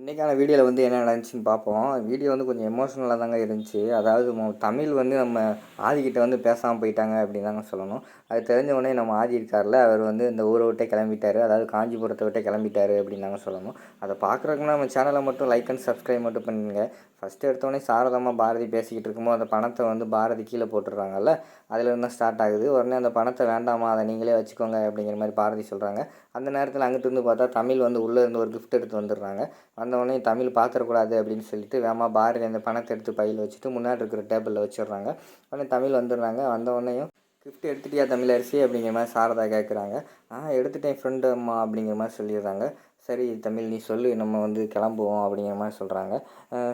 இன்றைக்கான வீடியோவில் வந்து என்ன நடந்துச்சுன்னு பார்ப்போம் வீடியோ வந்து கொஞ்சம் எமோஷ்னலாக தாங்க இருந்துச்சு. அதாவது தமிழ் வந்து நம்ம ஆதிக்கிட்ட வந்து பேசாமல் போயிட்டாங்க அப்படின்னு தாங்க சொல்லணும். அது தெரிஞ்ச உடனே நம்ம ஆதி இருக்கார்ல அவர் வந்து இந்த ஊரை விட்டே கிளம்பிட்டார். அதாவது காஞ்சிபுரத்தை விட்டே கிளம்பிட்டாரு அப்படின்னு தாங்க சொல்லணும். அதை பார்க்குறதுக்குன்னா நம்ம சேனலை மட்டும் லைக் அண்ட் சப்ஸ்கிரைப் மட்டும் பண்ணுங்க. ஃபஸ்ட்டு எடுத்தோடனே சாரதமாக பாரதி பேசிக்கிட்டு இருக்கும்போது அந்த பணத்தை வந்து பாரதி கீழே போட்டுடுறாங்கல்ல அதிலிருந்து தான் ஸ்டார்ட் ஆகுது. உடனே அந்த பணத்தை வேண்டாமா அதை நீங்களே வச்சுக்கோங்க அப்படிங்கிற மாதிரி பாரதி சொல்கிறாங்க அந்த நேரத்தில் அங்கிட்டு இருந்து பார்த்தா தமிழ் வந்து உள்ளே இருந்து ஒரு கிஃப்ட் எடுத்து வந்துடுறாங்க. வந்தவொடனே தமிழ் பார்த்துடக்கூடாது அப்படின்னு சொல்லிட்டு வேமா பாரதி அந்த பணத்தை எடுத்து பையில் வச்சுட்டு முன்னாடி இருக்கிற டேபிளில் வச்சிடுறாங்க. உடனே தமிழ் வந்துடுறாங்க. வந்தவொடனேயும் கிஃப்ட் எடுத்துட்டியா அரிசி அப்படிங்கிற மாதிரி சாரதா கேட்குறாங்க. ஆ எடுத்துட்டேன் ஃப்ரெண்டு அம்மா அப்படிங்கிற மாதிரி சொல்லிடுறாங்க. சரி தமிழ் நீ சொல்லு. நம்ம வந்து கிளம்புவோம் அப்படிங்கிற மாதிரி சொல்கிறாங்க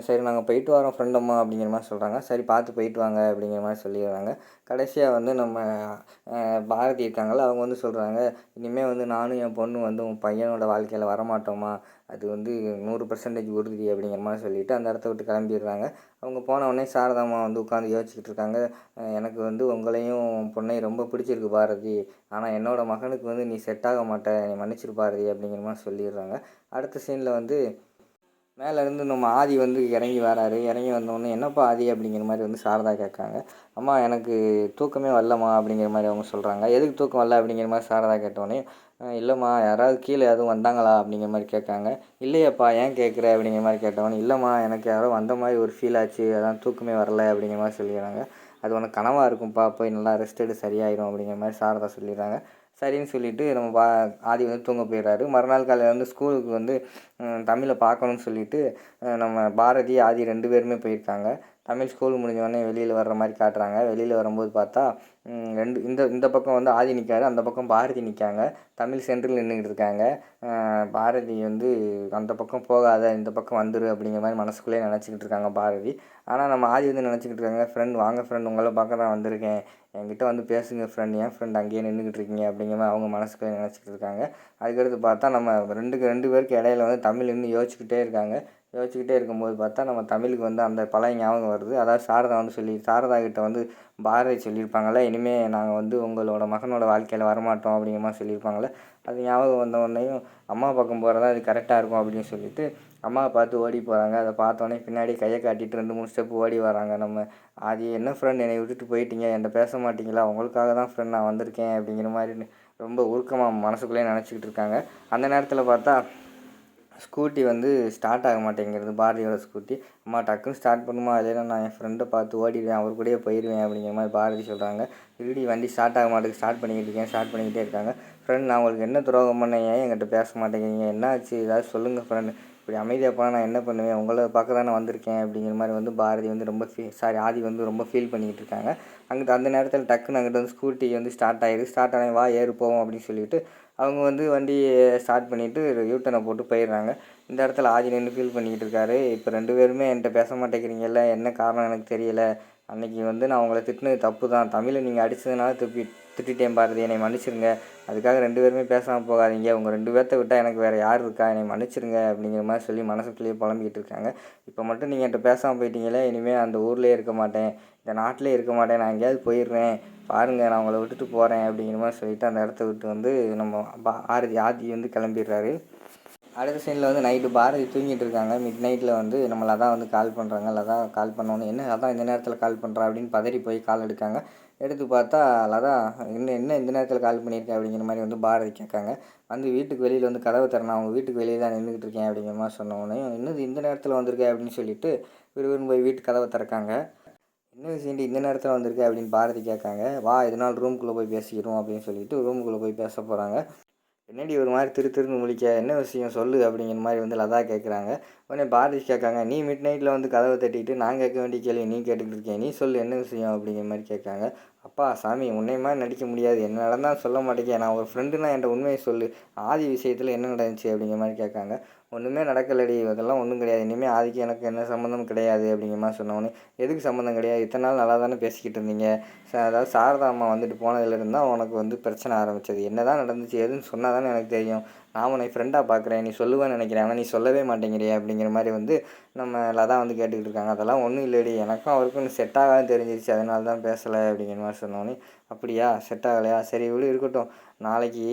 சரி நாங்கள் போயிட்டு வரோம் ஃப்ரெண்டம்மா அப்படிங்கிற மாதிரி சொல்கிறாங்க சரி பார்த்து போயிட்டு வாங்க அப்படிங்கிற மாதிரி சொல்லிடுறாங்க. கடைசியாக வந்து நம்ம பாரதி இருக்காங்கள அவங்க வந்து சொல்கிறாங்க இனிமேல் வந்து நானும் என் பொண்ணு வந்து உன் பையனோட வாழ்க்கையில் வரமாட்டோமா? அது வந்து நூறு பர்சன்டேஜ் உறுதி அப்படிங்கிற மாதிரி சொல்லிவிட்டு அந்த இடத்த விட்டு கிளம்பிடுறாங்க. அவங்க போன உடனே சாரதாம்மா வந்து உட்காந்து யோசிச்சுக்கிட்டு இருக்காங்க. எனக்கு வந்து உங்களையும் பொண்ணையும் ரொம்ப பிடிச்சிருக்கு பாரதி. ஆனால் என்னோடய மகனுக்கு வந்து நீ செட் ஆக மாட்ட நீ மன்னிச்சிரு பாரதி அப்படிங்கிற மாதிரி சொல்லிடுறாங்க. அடுத்த சீனில் வந்து மேலேருந்து நம்ம ஆதி வந்து இறங்கி வராரு. இறங்கி வந்தோடனே என்னப்பா ஆதி? அப்படிங்கிற மாதிரி வந்து சாரதா கேட்காங்க. அம்மா எனக்கு தூக்கமே வரலம்மா அப்படிங்கிற மாதிரி அவங்க சொல்கிறாங்க எதுக்கு தூக்கம் வரல? அப்படிங்கிற மாதிரி சாரதா கேட்டோடனே இல்லைம்மா யாராவது கீழே எதுவும் வந்தாங்களா அப்படிங்கிற மாதிரி கேட்காங்க. இல்லையப்பா ஏன் கேட்குற அப்படிங்கிற மாதிரி கேட்டவொடனே இல்லைம்மா எனக்கு யாரோ வந்த மாதிரி ஒரு ஃபீல் ஆச்சு அதான் தூக்கமே வரல அப்படிங்கிற மாதிரி சொல்லிடுறாங்க. அது உனக்கு கனவாக இருக்கும்ப்பா போய் நல்லா ரெஸ்ட் எடு சரியாயிடும் அப்படிங்கிற மாதிரி சாரதா சொல்லிடுறாங்க. சரின்னு சொல்லிவிட்டு நம்ம பா ஆதி வந்து தூங்க போயிடுறாரு. மறுநாள் காலையில் வந்து ஸ்கூலுக்கு வந்து தமிழை பார்க்கணும்னு சொல்லிட்டு நம்ம பாரதி ஆதி ரெண்டு பேருமே போயிருக்காங்க. தமிழ் ஸ்கூல் முடிஞ்ச உடனே வெளியில் வர்ற மாதிரி காட்டுறாங்க. வெளியில் வரும்போது பார்த்தா ரெண்டு இந்த இந்த பக்கம் வந்து ஆதி நிற்காரு அந்த பக்கம் பாரதி நிற்காங்க தமிழ் சென்டரில் நின்றுக்கிட்டு இருக்காங்க. பாரதி வந்து அந்த பக்கம் போகாத இந்த பக்கம் வந்துரு அப்படிங்கிற மாதிரி மனசுக்குள்ளேயே நினச்சிக்கிட்டு இருக்காங்க பாரதி. ஆனால் நம்ம ஆதி வந்து நினச்சிக்கிட்டு இருக்காங்க ஃப்ரெண்ட் வாங்க ஃப்ரெண்ட் உங்களை பார்க்க தான் வந்திருக்கேன். என்கிட்ட வந்து பேசுங்க ஃப்ரெண்ட் ஏன் ஃப்ரெண்ட் அங்கேயே நின்றுக்கிட்டு இருக்கீங்க? அப்படிங்கிற மாதிரி அவங்க மனசுக்குள்ளே நினச்சிக்கிட்டு இருக்காங்க. அதுக்கடுத்து பார்த்தா நம்ம ரெண்டுக்கு ரெண்டு பேருக்கு இடையில வந்து தமிழ் இன்னும் யோசிச்சுக்கிட்டே இருக்காங்க. யோசிச்சுக்கிட்டே இருக்கும்போது பார்த்தா நம்ம தமிழுக்கு வந்து அந்த பழைய ஞாபகம் வருது. அதாவது சாரதா வந்து சொல்லி சாரதா கிட்ட வந்து பாரதி சொல்லியிருப்பாங்கள்ல இனிமேல் நாங்கள் வந்து உங்களோட மகனோட வாழ்க்கையில் வரமாட்டோம் அப்படிங்கிற மாதிரி சொல்லியிருப்பாங்கள்ல அது ஞாபகம் வந்த உடனேயும் அம்மா பக்கம் போகிறதா அது கரெக்டாக இருக்கும் அப்படின்னு சொல்லிட்டு அம்மாவை பார்த்து ஓடி போகிறாங்க அதை பார்த்தோன்னே பின்னாடி கையை காட்டிட்டு ரெண்டு மூணு ஸ்டெப் ஓடி வராங்க. நம்ம அது என்ன ஃப்ரெண்ட் என்னை விட்டுட்டு போயிட்டீங்க. என்கிட்ட பேச மாட்டீங்களா? உங்களுக்காக தான் ஃப்ரெண்ட் நான் வந்திருக்கேன். அப்படிங்கிற மாதிரி ரொம்ப உருக்கமாக மனசுக்குள்ளேயே நினச்சிக்கிட்டு இருக்காங்க. அந்த நேரத்தில் பார்த்தா ஸ்கூட்டி வந்து ஸ்டார்ட் ஆக மாட்டேங்கிறது பாரதியோட ஸ்கூட்டி. அம்மா டக்குன்னு ஸ்டார்ட் பண்ணுமா இல்லைன்னா நான் என் ஃப்ரெண்டை பார்த்து ஓடிடுவேன் அவர் கூடயே போயிடுவேன் அப்படிங்கிற மாதிரி பாரதி சொல்கிறாங்க திருடி வண்டி ஸ்டார்ட் ஆக மாட்டேங்குது ஸ்டார்ட் பண்ணிக்கிட்டு இருக்கேன் ஸ்டார்ட் பண்ணிக்கிட்டே இருக்காங்க. ஃப்ரெண்ட் நான் உங்களுக்கு என்ன துரோகம் பண்ணேன்? ஏன் என்கிட்ட பேச மாட்டேங்கிறீங்க? என்ன ஆச்சு ஏதாவது சொல்லுங்கள் ஃப்ரெண்டு இப்படி அமைதியாக போனால் நான் என்ன பண்ணுவேன்? உங்களை பார்க்க தானே வந்திருக்கேன் அப்படிங்கிற மாதிரி வந்து பாரதி வந்து ரொம்ப ஃபீ சாரி ஆதி வந்து ரொம்ப ஃபீல் பண்ணிக்கிட்டு இருக்காங்க. அங்கிட்டு அந்த நேரத்தில் டக்குன்னு அங்கிட்ட வந்து ஸ்கூட்டி வந்து ஸ்டார்ட் ஆகிடுது ஸ்டார்ட் ஆனே வா ஏறு போவோம் அப்படின்னு சொல்லிட்டு அவங்க வந்து வண்டியை ஸ்டார்ட் பண்ணிவிட்டு யூட்டனை போட்டு போயிடுறாங்க. இந்த இடத்துல ஆதி நின்று ஃபீல் பண்ணிக்கிட்டு இருக்காரு. இப்போ ரெண்டு பேருமே என்கிட்ட பேச மாட்டேங்கிறீங்கல்ல? என்ன காரணம் எனக்கு தெரியல. அன்னைக்கு வந்து நான் உங்களை திட்டினது தப்பு தான். தமிழை நீங்கள் அடித்ததுனால திருப்பி திட்டிட்டேன் பாரதி. என்னை மன்னிச்சிருங்க. அதுக்காக ரெண்டு பேருமே பேசாமல் போகாதீங்க. உங்கள் ரெண்டு பேர்த்த விட்டால் எனக்கு வேறு யார் இருக்கா? என்னை மன்னிச்சிருங்க அப்படிங்கிற மாதிரி சொல்லி மனசுக்குள்ளேயே புலம்பிக்கிட்டு இருக்காங்க. இப்போ மட்டும் நீங்கள் என்கிட்ட பேசாமல் போயிட்டீங்களே இனிமேல் அந்த ஊர்லேயே இருக்க மாட்டேன். இந்த நாட்டிலே இருக்க மாட்டேன். நான் எங்கேயாவது போயிடுறேன். பாருங்கள் நான் உங்களை விட்டுட்டு போகிறேன் அப்படிங்கிற மாதிரி சொல்லிவிட்டு அந்த இடத்த விட்டு வந்து நம்ம பா- ஆரதி ஆதி வந்து கிளம்பிடுறாரு. அடுத்த சீனில் வந்து நைட்டு பாரதி தூங்கிட்டு இருக்காங்க. மிட் நைட்டில் வந்து நம்ம அதான் வந்து கால் பண்ணுறாங்க லதா கால் பண்ணோன்னே என்ன அதான் இந்த நேரத்தில் கால் பண்ணுறா அப்படின்னு பதறி போய் கால் எடுக்காங்க. எடுத்து பார்த்தா லதா என்ன என்ன இந்த நேரத்தில் கால் பண்ணியிருக்கேன் அப்படிங்கிற மாதிரி வந்து பாரதி கேட்காங்க. வந்து வீட்டுக்கு வெளியில் வந்து கதவை திறனா அவங்க வீட்டுக்கு வெளியே தான் நின்றுக்கிட்டு இருக்கேன் அப்படிங்கிற மாதிரி சொன்னோன்னே இன்னும் இந்த நேரத்தில் வந்திருக்கேன் அப்படின்னு சொல்லிட்டு விறுவிறுன்னு போய் வீட்டு கதவை திறக்காங்க. என்ன விஷயம்டி இந்த நேரத்தில் வந்திருக்கேன் அப்படின்னு பாரதி கேட்காங்க. வா இதனால் ரூம்குள்ளே போய் பேசிக்கிறோம் அப்படின்னு சொல்லிட்டு ரூமுக்குள்ளே போய் பேச போகிறாங்க என்னடி ஒரு மாதிரி திரு திருன்னு முழிக்க? என்ன விஷயம்? சொல்லு அப்படிங்கிற மாதிரி வந்து லதா கேட்குறாங்க உடனே பாரதி கேட்காங்க நீ மிட் நைட்டில் வந்து கதவை தட்டிட்டு நான் கேட்க வேண்டிய கேள்வி நீ கேட்டுக்கிட்டு இருக்கேன். நீ சொல்லு என்ன விஷயம்? அப்படிங்கிற மாதிரி கேட்காங்க. அப்பா சாமி உன்னை மாதிரி நடிக்க முடியாது. என்ன நடந்தால் சொல்ல மாட்டேங்க நான் ஒரு ஃப்ரெண்டுனா என்கிட்ட உண்மையை சொல்லு. ஆதி விஷயத்தில் என்ன நடந்துச்சு அப்படிங்கிற மாதிரி கேட்காங்க. ஒன்றுமே நடக்கலடி. இதெல்லாம் ஒன்றும் கிடையாது. இனிமேல் ஆதிக்கு எனக்கு என்ன சம்மந்தம் கிடையாது அப்படிங்கிற மாதிரி சொன்னோன்னே எதுக்கு சம்மந்தம் கிடையாது? இத்தனை நாள் நல்லா தானே பேசிக்கிட்டு இருந்தீங்க. ச- அதாவது சாரதா அம்மா வந்துட்டு போனதுலேருந்து தான் உனக்கு வந்து பிரச்சனை ஆரம்பிச்சது. என்ன தான் நடந்துச்சு எதுன்னு சொன்னால் தானே எனக்கு தெரியும். நான் உன்னை ஃப்ரெண்டாக பார்க்குறேன் நீ சொல்லுவேன்னு நினைக்கிறேன். ஆனால் நீ சொல்லவே மாட்டேங்கிறியே அப்படிங்கிற மாதிரி வந்து நம்ம லதா வந்து கேட்டுக்கிட்டு இருக்காங்க. அதெல்லாம் ஒன்றும் இல்லடி. எனக்கும் அவருக்கும் செட் ஆகாதுன்னு தெரிஞ்சிருச்சு. அதனால தான் பேசலை அப்படிங்கிற மாதிரி சொன்னோன்னே அப்படியா? செட் ஆகலையா? சரி இவ்வளோ இருக்கட்டும். நாளைக்கு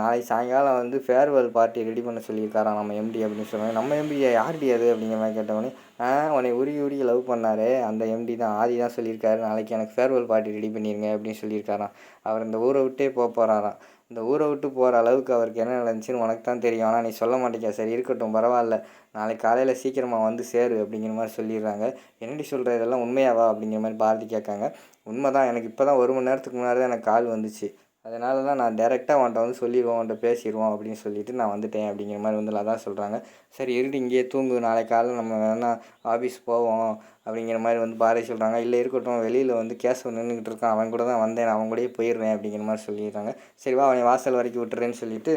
நாளைக்கு சாயங்காலம் வந்து ஃபேர்வெல் பார்ட்டி ரெடி பண்ண சொல்லியிருக்காராம் நம்ம எம்டி அப்படின்னு சொன்னாங்க நம்ம எம்டி யார்டி அது அப்படிங்கிற மாதிரி கேட்டவொடனே ஆ உன்னை உருகி உருகி லவ் பண்ணார். அந்த எம்டி தான் ஆதி தான் சொல்லியிருக்காரு. நாளைக்கு எனக்கு ஃபேர்வெல் பார்ட்டி ரெடி பண்ணிடுங்க அப்படின்னு சொல்லியிருக்காராம். அவர் இந்த ஊரை விட்டே போக போகிறாராம் இந்த ஊரை விட்டு போகிற அளவுக்கு அவருக்கு என்ன நடந்துச்சுன்னு உனக்கு தான் தெரியும். ஆனால் நீ சொல்ல மாட்டேங்க சரி இருக்கட்டும் பரவாயில்ல. நாளைக்கு காலையில் சீக்கிரமாக வந்து சேரு அப்படிங்கிற மாதிரி சொல்லிடுறாங்க. என்னடி சொல்கிற இதெல்லாம் உண்மையாவா? அப்படிங்கிற மாதிரி பாரதி கேட்காங்க. உண்மை தான் எனக்கு இப்போ தான் ஒரு மணி நேரத்துக்கு முன்னாடி தான் எனக்கு கால் வந்துச்சு. அதனால தான் நான் டேரெக்டாக அவன்கிட்ட வந்து சொல்லிடுவோம் அவன்கிட்ட பேசிடுவோம் அப்படின்னு சொல்லிட்டு நான் வந்துட்டேன் அப்படிங்கிற மாதிரி வந்து அதான் சொல்கிறாங்க சரி இருடி இங்கேயே தூங்கு. நாளைக்கு காலையில் நம்ம வேணால் ஆஃபீஸ் போவோம் அப்படிங்கிற மாதிரி வந்து பாரதி சொல்கிறாங்க இல்லை இருக்கட்டும். வெளியில் வந்து கேஸ் நின்றுக்கிட்டு இருக்கான். அவன் கூட தான் வந்தேன் அவன் கூடயே போயிடுறேன் அப்படிங்கிற மாதிரி சொல்லிடுறாங்க. சரி வா அவனை வாசல் வரைக்கும் விட்டுறேன்னு சொல்லிட்டு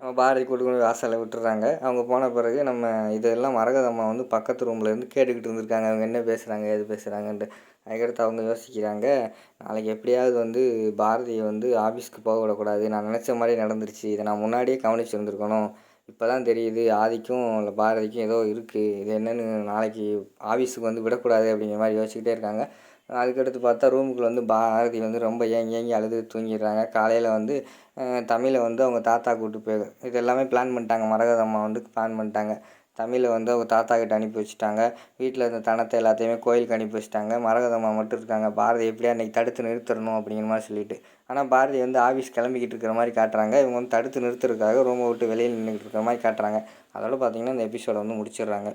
பாரதி கூட்டு கொண்டு போய் வாசலில் விட்டுறாங்க. அவங்க போன பிறகு நம்ம இதெல்லாம் மரகதம்மா வந்து பக்கத்து ரூம்லேருந்து கேட்டுக்கிட்டு இருந்திருக்காங்க. அவங்க என்ன பேசுகிறாங்க எது பேசுகிறாங்கன்ட்டு அதுக்கடுத்து அவங்க யோசிக்கிறாங்க நாளைக்கு எப்படியாவது வந்து பாரதியை வந்து ஆஃபீஸ்க்கு போக விடக்கூடாது. நான் நினச்ச மாதிரி நடந்துருச்சு. இதை நான் முன்னாடியே கவனிச்சிருந்துருக்கணும் இப்போ தான் தெரியுது ஆதிக்கும் இல்லை பாரதிக்கும் ஏதோ இருக்குது இது என்னென்னு நாளைக்கு ஆஃபீஸுக்கு வந்து விடக்கூடாது அப்படிங்கிற மாதிரி யோசிச்சுக்கிட்டே இருக்காங்க. அதுக்கடுத்து பார்த்தா ரூமுக்குள்ளே வந்து பாரதி வந்து ரொம்ப ஏங்கி ஏங்கி அழுது தூங்கிடுறாங்க. காலையில் வந்து தமிழை வந்து அவங்க தாத்தா கூட்டு போய் இது எல்லாமே பிளான் பண்ணிட்டாங்க மரகதம்மா வந்து பிளான் பண்ணிட்டாங்க. தமிழை வந்து அவங்க தாத்தா கிட்ட அனுப்பி வச்சுட்டாங்க. வீட்டில் இருந்த தனத்தை எல்லாத்தையுமே கோயிலுக்கு அனுப்பி வச்சுட்டாங்க. மரகதம்மா மட்டும் இருக்காங்க. பாரதி எப்படியா அன்றைக்கி தடுத்து நிறுத்தணும் அப்படிங்கிற மாதிரி சொல்லிட்டு. ஆனால் பாரதி வந்து ஆஃபீஸ் கிளம்பிக்கிட்டு இருக்கிற மாதிரி காட்டுறாங்க. இவங்க வந்து தடுத்து நிறுத்துறதுக்காக ரூமை விட்டு வெளியில் நின்றுக்கிட்டு இருக்கிற மாதிரி காட்டுறாங்க. அதோட பார்த்திங்கன்னா இந்த எபிசோடை வந்து முடிச்சிடுறாங்க.